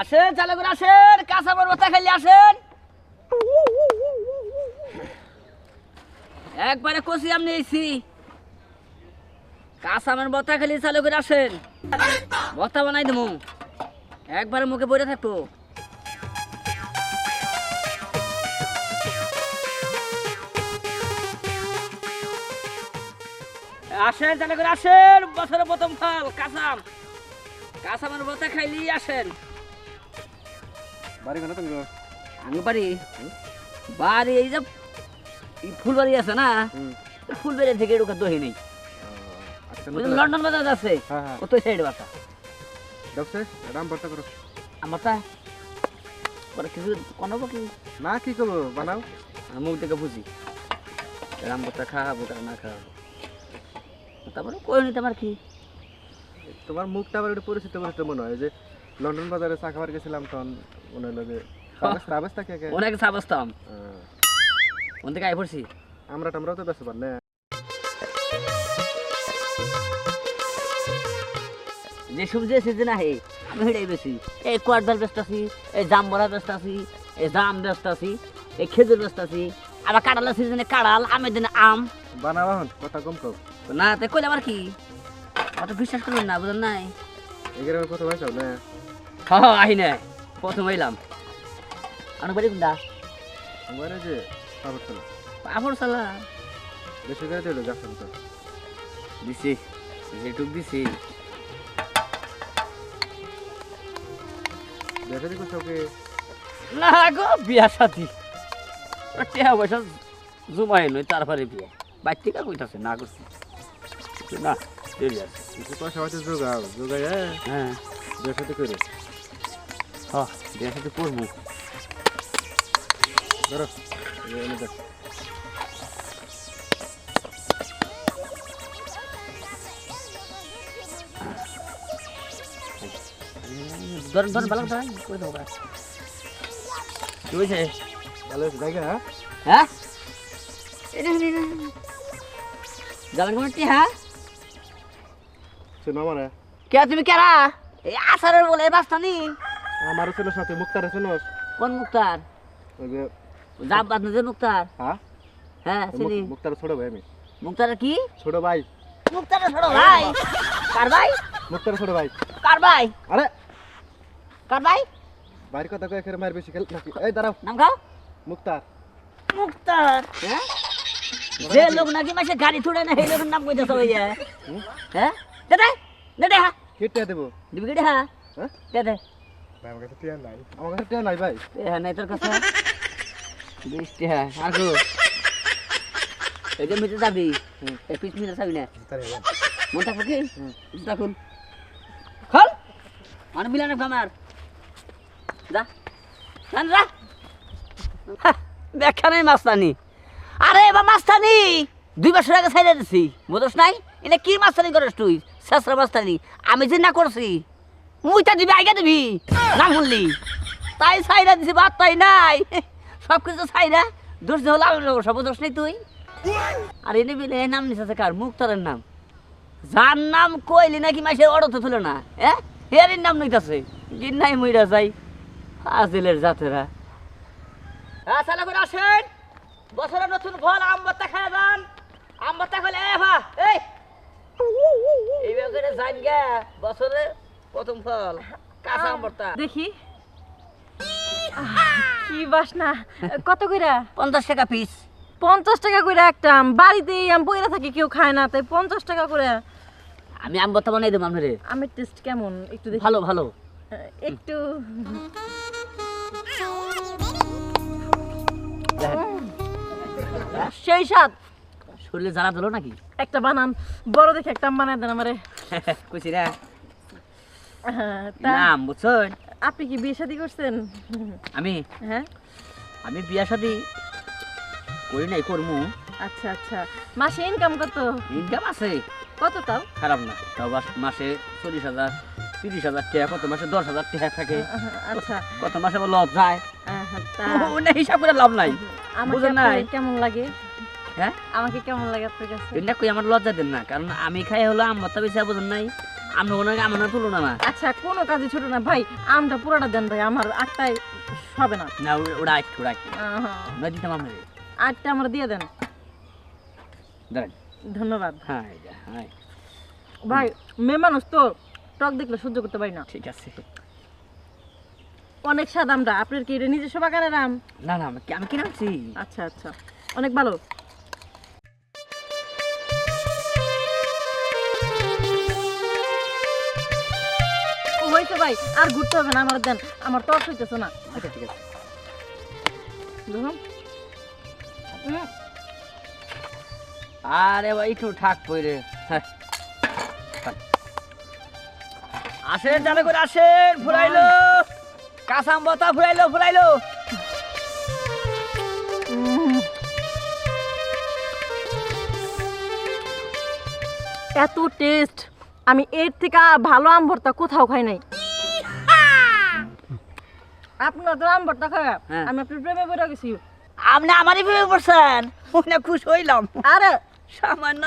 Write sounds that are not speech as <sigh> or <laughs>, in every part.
আসেন, চালু আসেন, কাঁচা বরবতা খালি আসেন। একবারে কষি আমি নিয়েছি। কাঁচামের বতা খালি চালু করে আসেন। বতা বানাই দেবো। একবারে মুখে পড়ে থাকব। আসেন, চালু করে আসেন। বছরের প্রথম ফল কাঁচাম কাঁচামের বতা খাইলি আসেন। বাড়ি কেন তুমি আমি পারি বাড়ি এই যে এই ফুলবাড়ি আছে না? ফুলবাড়ি থেকে ঢোকার দহি নেই। আচ্ছা ওই যে লন্ডন বাজার আছে হ্যাঁ হ্যাঁ। ও তো সাইড বাসা। দেখছে? রাম ভর্তা করো। আমার তা? পরে কিছু কোনো কি না কি করব? বানাও। আমি মুখ থেকে বুঝি। রাম ভর্তা খাওয়াবো তারা না খাওয়াবো তারপরে কই নিতে আমার কি? তোমার মুখটা আবার একটু পরিচিত মনে হয় যে লন্ডন বাজারে চা খাবার গেছিলাম তখন মনে হলো যে অবস্থা কে কে অনেক সাবস্তাম ওন থেকে আই পড়ছি? আমরা টামরাও তো বেসতে পার না যে সবজি সিজন আহে আমি হেঁটাই বেশি। এই কোয়ারদাল ব্যস্ত আছি এই জাম বড়া ব্যস্ত আছি এই জাম ব্যস্ত আছি এই খেজুর ব্যস্ত আছি। আবার কাঁড়ালের সিজনে কাঁড়াল আমের দিনে আম। বানাবা হন কথা কম কম না তাই কইলে আবার কি? অত বিশ্বাস করবেন না বুঝলেন নাই। এই কথা ভাই না? হ্যাঁ আহি না প্রথম এলাম অনেক বাড়ি কোনটা আমার যে পাপড় ছিল পাপড় সালা। বেশি করে দিল যাচ্ছেন তো দিছি। যেটুক দিছি। দেখা দেখো সবকে? না গো বিয়া সাথী টেহা পয়সা জমাই নয় তারপরে বিয়া। বাইর থেকে কইতাছে না করছি না দেরি আছে। পয়সা হয়তো যোগাও যোগাই হ্যাঁ। বিয়ের সাথে করে হ্যাঁ বিয়া সাথে করব ধরো এনে দেখ। ধরেন ধরেন ভালো ধরেন করে দেবো ব্যাস। কি হয়েছে? ভালো হয়েছে জায়গা হ্যাঁ? হ্যাঁ এটা এটা যাবেন কমিটি হ্যাঁ? শোনো আমার কে তুমি কেরা? এই আসারের বলে বাস্তানি আমারও ছিল সাথে মুক্তার না কোন মুক্তার? ওই যে জাপ বাদ যে মুক্তার? হ্যাঁ? হ্যাঁ চিনি। মুক- মুক্তার ছোট ভাই আমি। মুক্তারের কি? ছোট ভাই। মুক্তারের ছোট ভাই? কার ভাই? মুক্তার ছোট ভাই। কার ভাই? আরে! কার ভাই? বাইরের কথা কয়ে খেয়ে মায়ের বেশি খেল নাকি এই দাঁড়াও। নাম খাও। মুক্তার। মুক্তার? হ্যাঁ? যে লোক নাকি মাসে গাড়ি ছুড়ে না সেই লোকের নাম কইতে সবাই হ্যাঁ? দে দে দে হ্যাঁ কেটে দেবো। দিবি কেটে হ্যাঁ। হ্যাঁ? দে দে। ভাই আমার কাছে টিয়া নাই। আমার কাছে টিয়া নাই ভাই। এ হ্যাঁ নাই তোর কাছে। বৃষ্টি হ্যাঁ আর কো এই যে মিটে যাবি। এই পিস মিটে যাবি না। মন থাকব কি। দেখুন খল। মানে মিলানে কামার যা। জান যা। দেখা নেই মাস্তানি আরে এবার মাস্তানি দুই বছর আগে ছাইড়ে দিছি। বুঝস নাই? এটা কি মাস্তানি করিস তুই? শেষরা আমি যে না করছি। মুইটা দিবি আগে দিবি। না শুনলি? তাই ছাইড়া দিছি বাদ তাই নাই। সব কিছু ছাইড়া দোষ দেহ লাভ সব দোষ নেই তুই। আর এনে বিলে নাম নিছে কার? মুক্তারের নাম। যার নাম কইলি নাকি মাসের অড়তে তুলে না হ্যাঁ হেয়ারির নাম নইতাছে গিন নাই মইরা যাই আজিলের জাতেরা। হ্যাঁ চালা করে আসেন। বছরের নতুন ফল আম বাত্তা খায় যান। আম বাত্তা খাইলে, এ ভা এই! এই করে যান গে প্রথম ফল কাঁচা আম দেখি। কি বাসনা। কত কইরা? পঞ্চাশ টাকা পিস পঞ্চাশ টাকা করে একটা আম। বাড়িতে এই আম বইরা থাকে কেউ খায় না তাই পঞ্চাশ টাকা করে আমি আম বানাই দেবো আপনারে। আমের টেস্ট কেমন? একটু দেখি। ভালো ভালো। একটু। সেই স্বাদ। শরীরে জ্বালা দিল নাকি? একটা বানান বড় দেখে একটা বানায় দেন আমারে। <laughs> কুচি রে হ্যাঁ, নাম বুঝছেন? আপনি কি বিয়ে শাদী করছেন? আমি? হ্যাঁ। আমি বিয়া শাদি করি নাই করমু। আচ্ছা আচ্ছা। মাসে ইনকাম কত? ইনকাম আছে। কত তাও? খারাপ না তাও মাসে চল্লিশ হাজার তিরিশ হাজার টাকা কত মাসে দশ হাজার টাকা থাকে। আচ্ছা। কত মাসে লস যায়? <laughs> হিসাব করে লাভ নাই। বুঝেন নাই? কেমন লাগে? হ্যাঁ? আমাকে কেমন লাগে আপনার কাছে? এটা কই আমার লজ্জা দেন না কারণ আমি খাই হলো আমার তো বেশি বুঝেন নাই। আমরা ওনাকে আমার তুলনা না। আচ্ছা কোনো কাজই ছোট না। ভাই আমটা পুরোটা দেন ভাই আমার আটটায় হবে না। না ওটা একটু ওটা না দিতাম আমরা আটটা আমার দিয়ে দেন। ধন্যবাদ। হ্যাঁ হ্যাঁ ভাই মেয়ে মানুষ তো টক দেখলে সহ্য করতে পারি না। ঠিক আছে। অনেক স্বাদ আমরা আপনার কি নিজস্ব বাগানের আম? না না আমি- আমি কিনে আনছি। আচ্ছা আচ্ছা। অনেক ভালো। হয়েছে ভাই আর ঘুরতে হবে না আমার দেন আমার হইতেছে না। আচ্ছা ঠিক আছে। দেখুন। আরে ভাই একটু ঠাক হ্যাঁ। আসেন করে আসেন ফুরাইলো। কাঁচাম বতা ফুরাইলো ফুরাইলো। এত টেস্ট আমি এর থেকে ভালো আম ভর্তা কোথাও খাই নাই। আপনার তো হ্যাঁ। আমি আপনার প্রেমে বেরো গেছি। আপনি আমারই ভেবে পড়ছেন? ওখানে খুশ হইলাম। আরে। সামান্য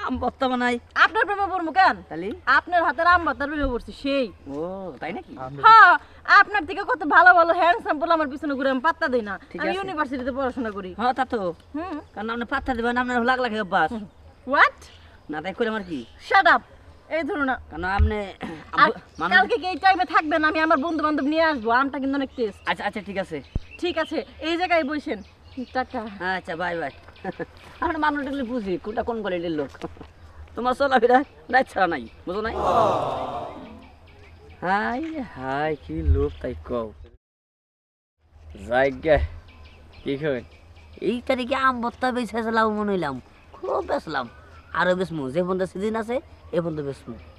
আম বত্তা বানাই আপনার প্রেমে পড়ব কেন? তাহলে আপনার হাতের আম ভর্তার প্রেমে পড়ছি সেই। ও তাই নাকি? হ্যাঁ আপনার থেকে কত ভালো ভালো হ্যান্ডসাম বলে আমার পিছনে ঘুরে আমি পাত্তা দিই না। আমি ইউনিভার্সিটিতে পড়াশোনা করি। হ্যাঁ তা তো। হুম। কারণ আপনি পাত্তা দেবেন আপনার লাখ অভ্যাস। হোয়াট না তাই করে আমার কি? শাট আপ এই ধরুন না। কারণ আপনি কালকে কি এই টাইমে থাকবেন? আমি আমার বন্ধু বান্ধব নিয়ে আসব আমটা কিন্তু অনেক টেস্ট আচ্ছা আচ্ছা ঠিক আছে। ঠিক আছে এই জায়গায় বসেন। টাটা। আচ্ছা বাই বাই আমরা বুঝি কোনটা কোন কোয়ালিটির লোক। তোমার চলাফেরা রাত ছাড়া নাই বুঝো নাই? হাই হাই কি লোক তাই কও। জায়গা কি কই এই তারিখে আম ভত্তা বেছে লাভ মনে হইলাম। খুব বেচলাম। আরও বেশ যে পর্যন্ত সিজন আছে। Apple'da besliyorum.